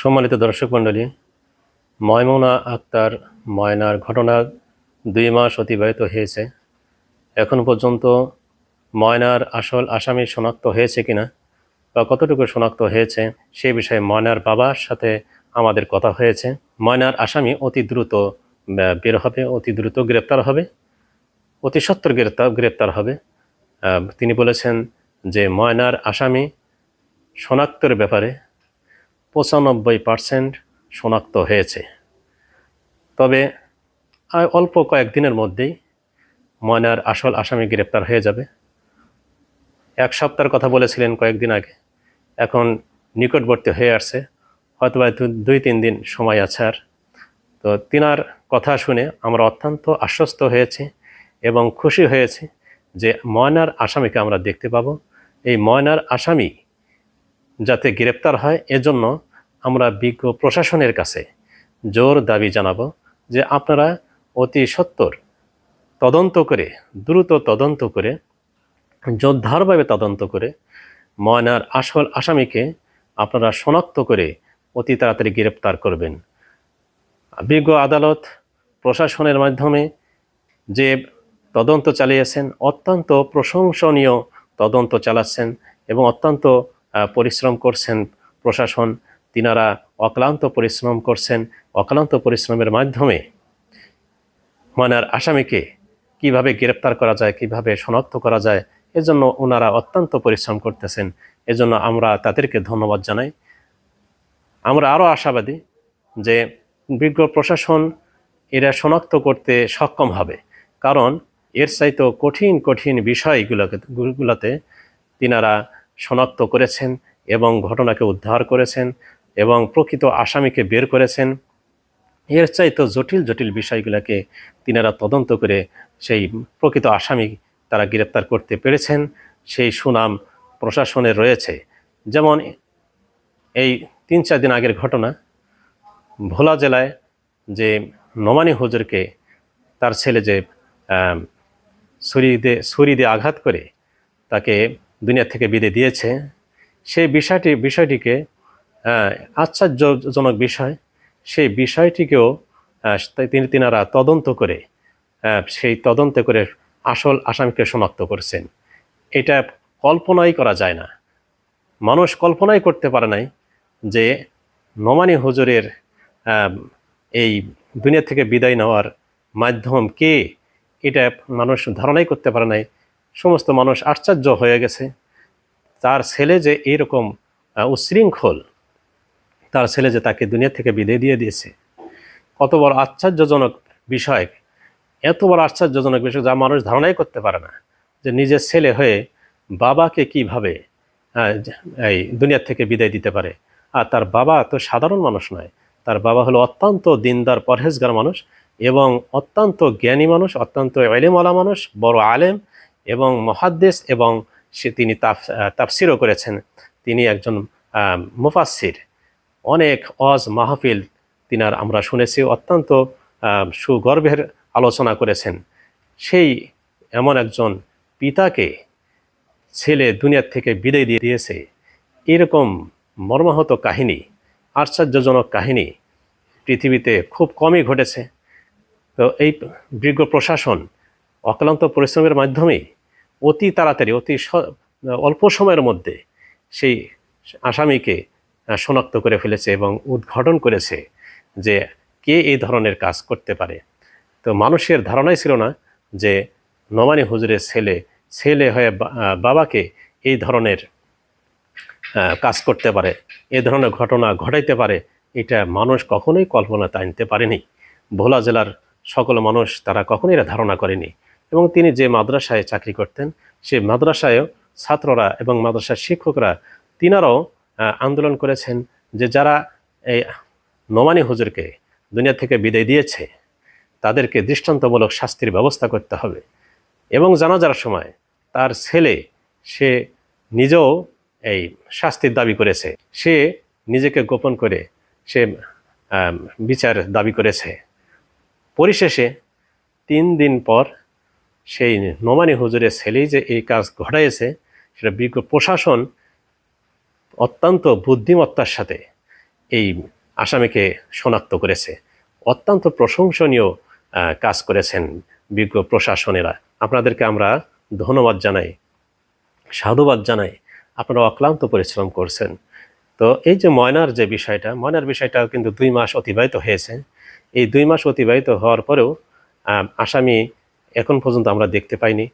সম্মানিত দর্শক মণ্ডলী ময়মুনা আক্তার ময়নার ঘটনা দুই মাস অতিবাহিত হয়েছে। এখন পর্যন্ত ময়নার আসল আসামি শনাক্ত হয়েছে কিনা বা কতটুকু শনাক্ত হয়েছে, সে বিষয়ে ময়নার বাবার সাথে আমাদের কথা হয়েছে। ময়নার আসামি অতি দ্রুত বের হবে, অতি দ্রুত গ্রেপ্তার হবে, অতি সত্বর গ্রেপ্তার গ্রেপ্তার হবে। তিনি বলেছেন যে ময়নার আসামি শনাক্তের ব্যাপারে পঁচানব্বই পার্সেন্ট শনাক্ত হয়েছে। তবে অল্প কয়েকদিনের মধ্যেই ময়নার আসল আসামি গ্রেপ্তার হয়ে যাবে। এক সপ্তাহের কথা বলেছিলেন কয়েকদিন আগে। এখন নিকটবর্তী হয়ে আসছে। হয়তো বা দুই তিন দিন সময় আছে আর। তো তিনার কথা শুনে আমরা অত্যন্ত আশ্বস্ত হয়েছি এবং খুশি হয়েছি যে ময়নার আসামিকে আমরা দেখতে পাবো। এই ময়নার আসামি যাতে গ্রেপ্তার হয়, এজন্য আমরা বিজ্ঞ প্রশাসনের কাছে জোর দাবি জানাব যে আপনারা অতি সত্বর তদন্ত করে, দ্রুত তদন্ত করে যোদ্ধারভাবে তদন্ত করে ময়নার আসল আসামিকে আপনারা শনাক্ত করে অতি তাড়াতাড়ি গ্রেপ্তার করবেন। বিজ্ঞ আদালত প্রশাসনের মাধ্যমে যে তদন্ত চালিয়েছেন, অত্যন্ত প্রশংসনীয় তদন্ত চালাচ্ছেন এবং অত্যন্ত পরিশ্রম করছেন প্রশাসন তিনারা অক্লান্ত পরিশ্রম করছেন, অক্লান্ত পরিশ্রমের মাধ্যমে ময়নার আসামিকে কীভাবে গ্রেপ্তার করা যায়, কীভাবে শনাক্ত করা যায়, এজন্য ওনারা অত্যন্ত পরিশ্রম করতেছেন। এজন্য আমরা তাদেরকে ধন্যবাদ জানাই। আমরা আরও আশাবাদী যে বিজ্ঞ প্রশাসন এরা শনাক্ত করতে সক্ষম হবে, কারণ এর চাইতে কঠিন কঠিন বিষয়গুলোকে গুলোতে তিনারা শনাক্ত করেছেন এবং ঘটনাকে উদ্ধার করেছেন। এবং প্রকৃত আসামিকে বের করেছেন। এর চাইতে জটিল জটিল বিষয়গুলোকে তিনারা তদন্ত করে সেই প্রকৃত আসামি তারা গ্রেপ্তার করতে পেরেছেন। সেই সুনাম প্রশাসনের রয়েছে। যেমন এই তিন, চার দিন আগের ঘটনা, ভোলা জেলায় যে নোমানি হুজুরকে তার ছেলে যে ছুরি দিয়ে আঘাত করে তাকে দুনিয়া থেকে বিদে দিয়েছে, সেই বিষয়টি, বিষয়টিকে আশ্চর্যজনক বিষয়। সেই বিষয়টিকেও তিনি তিনারা তদন্ত করে সেই তদন্ত করে আসল আসামিকে শনাক্ত করেছেন। এটা কল্পনাই করা যায় না। মানুষ কল্পনাই করতে পারে নাই যে নোমানি হুজুরের এই দুনিয়া থেকে বিদায় নেওয়ার মাধ্যম কে এটা মানুষ ধারণাই করতে পারে নাই। সমস্ত মানুষ আশ্চর্য হয়ে গেছে। তার ছেলে যে এরকম আহ, উচ্ছৃঙ্খল তার ছেলে যে তাকে দুনিয়া থেকে বিদায় দিয়ে দিয়েছে। কত বড় আশ্চর্যজনক বিষয়। এত বড় আশ্চর্যজনক বিষয় যা মানুষ ধারণাই করতে পারে না যে নিজের ছেলে হয়ে বাবাকে কীভাবে এই দুনিয়া থেকে বিদায় দিতে পারে। আর তার বাবা তো সাধারণ মানুষ নয়। তার বাবা হলো অত্যন্ত দিনদার পরহেজগার মানুষ এবং অত্যন্ত জ্ঞানী মানুষ অত্যন্ত এলেমওয়ালা মানুষ বড় আলেম এবং মহাদ্দেশ এবং সে তিনি তাফ তাফসিরও করেছেন। তিনি একজন আহ, মুফাসসির। অনেক অজ মাহফিল তিনার আমরা শুনেছি অত্যন্ত আহ, সুগর্বের আলোচনা করেছেন। সেই এমন একজন পিতাকে ছেলে দুনিয়ার থেকে বিদায় দিয়ে দিয়েছে। এরকম মর্মাহত কাহিনী আশ্চর্যজনক কাহিনী পৃথিবীতে খুব কমই ঘটেছে। তো এই বিজ্ঞ প্রশাসন অক্লান্ত পরিশ্রমের মাধ্যমে অতি তাড়াতাড়ি অতি অল্প সময়ের মধ্যে সেই আসামিকে শনাক্ত করে ফেলেছে এবং উদ্ঘাটন করেছে যে কে এই ধরনের কাজ করতে পারে। তো মানুষের ধারণাই ছিল না যে নমানি হুজুরের ছেলে ছেলে হয়ে বাবাকে এই ধরনের কাজ করতে পারে, এ ধরনের ঘটনা ঘটাইতে পারে, এটা মানুষ কখনোই কল্পনাতে আনতে পারেনি। ভোলা জেলার সকল মানুষ তারা কখনোই এটা ধারণা করেনি এবং তিনি যে মাদ্রাসায় চাকরি করতেন, সে মাদ্রাসায়ও ছাত্ররা এবং মাদ্রাসার শিক্ষকরা, তিনারাও আন্দোলন করেছেন যে যারা এই নোমানি হুজুরকে দুনিয়া থেকে বিদায় দিয়েছে, তাদেরকে দৃষ্টান্তমূলক শাস্তির ব্যবস্থা করতে হবে। এবং জানাজার সময় তার ছেলে, সে নিজেও এই শাস্তির দাবি করেছে। সে নিজেকে গোপন করে সে বিচার দাবি করেছে। পরিশেষে তিন দিন পর সেই নোমানি হুজুরের ছেলেই যে এই কাজ ঘটাইছে, সেটা বিজ্ঞ প্রশাসন অত্যন্ত বুদ্ধিমত্তার সাথে এই আসামিকে শনাক্ত করেছে। অত্যন্ত প্রশংসনীয় কাজ করেছেন বিজ্ঞ প্রশাসনেরা। আপনাদেরকে আমরা ধন্যবাদ জানাই, সাধুবাদ জানাই। আপনারা অক্লান্ত পরিশ্রম করছেন। তো এই যে ময়নার যে বিষয়টা, ময়নার বিষয়টাও কিন্তু দুই মাস অতিবাহিত হয়েছে। এই দুই মাস অতিবাহিত হওয়ার পরেও আসামি এখন পর্যন্ত আমরা দেখতে পাইনি।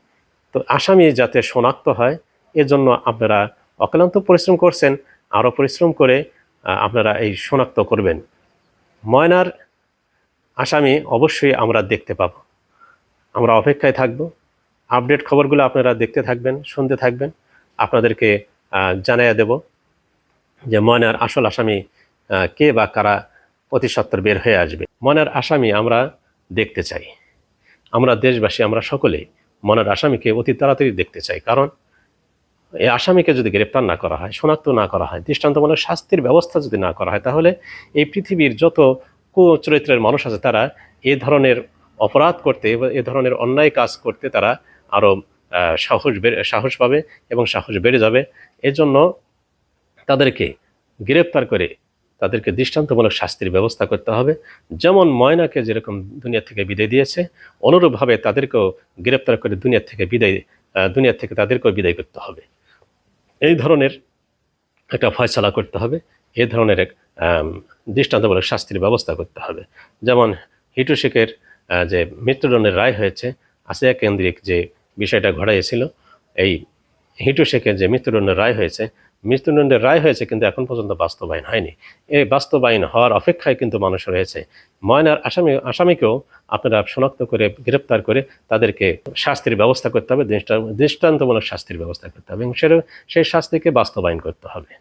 তো আসামি যাতে শনাক্ত হয় এর জন্য আপনারা অক্লান্ত পরিশ্রম করছেন আরও পরিশ্রম করে আপনারা এই শনাক্ত করবেন। ময়নার আসামি অবশ্যই আমরা দেখতে পাব। আমরা অপেক্ষায় থাকব। আপডেট খবরগুলো আপনারা দেখতে থাকবেন, শুনতে থাকবেন। আপনাদেরকে জানাইয়া দেব যে ময়নার আসল আসামি কে বা কারা অতি সত্বর বের হয়ে আসবে। ময়নার আসামি আমরা দেখতে চাই। আমরা দেশবাসী, আমরা সকলেই মনের আসামিকে অতি তাড়াতাড়ি দেখতে চাই। কারণ এই আসামিকে যদি গ্রেপ্তার না করা হয়, শনাক্ত না করা হয়, দৃষ্টান্তমূলক শাস্তির ব্যবস্থা যদি না করা হয়, তাহলে এই পৃথিবীর যত কুচরিত্রের মানুষ আছে, তারা এ ধরনের অপরাধ করতে এ ধরনের অন্যায় কাজ করতে তারা আরও সাহস সাহস পাবে এবং সাহস বেড়ে যাবে। এজন্য তাদেরকে গ্রেপ্তার করে তাদেরকে দৃষ্টান্তমূলক শাস্তির ব্যবস্থা করতে হবে। যেমন ময়নাকে যেরকম দুনিয়া থেকে বিদায় দিয়েছে, অনুরূপভাবে তাদেরকেও গ্রেপ্তার করে দুনিয়া থেকে বিদায় দুনিয়া থেকে তাদেরকেও বিদায় করতে হবে। এই ধরনের একটা ফয়সলা করতে হবে এই ধরনের এক দৃষ্টান্তমূলক শাস্তির ব্যবস্থা করতে হবে। যেমন হিটু শেখের যে মৃত্যুদণ্ডের রায় হয়েছে, আসিয়া কেন্দ্রিক যে বিষয়টা ঘটাইয়েছিল, এই হিটু শেখের যে মৃত্যুদণ্ডের রায় হয়েছে মৃত্যুদণ্ডের রায় হয়েছে, কিন্তু এখন পর্যন্ত বাস্তবায়ন হয়নি। এই বাস্তবায়ন হওয়ার অপেক্ষায় কিন্তু মানুষ রয়েছে। ময়নার আসামি, আসামিকেও আপনারা শনাক্ত করে, গ্রেপ্তার করে তাদেরকে শাস্তির ব্যবস্থা করতে হবে, দৃষ্টা- দৃষ্টান্তমূলক শাস্তির ব্যবস্থা করতে হবে এবং সেটা সেই শাস্তিকে বাস্তবায়ন করতে হবে।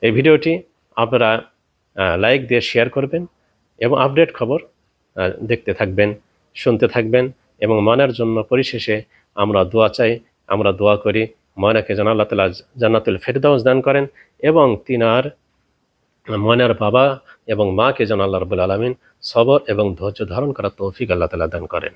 এই ভিডিওটি আপনারা লাইক দিয়ে শেয়ার করবেন এবং আপডেট খবর দেখতে থাকবেন, শুনতে থাকবেন এবং ময়নার জন্য পরিশেষে আমরা দোয়া চাই, আমরা দোয়া করি ময়নাকে যেন আল্লাহ তালা জান্নাতুল ফেরদাউস দান করেন এবং তিনার ময়নার বাবা এবং মাকে যেন আল্লাহ রবুল আলমিন সবর এবং ধৈর্য ধারণ করার তৌফিক আল্লাহ তালা দান করেন।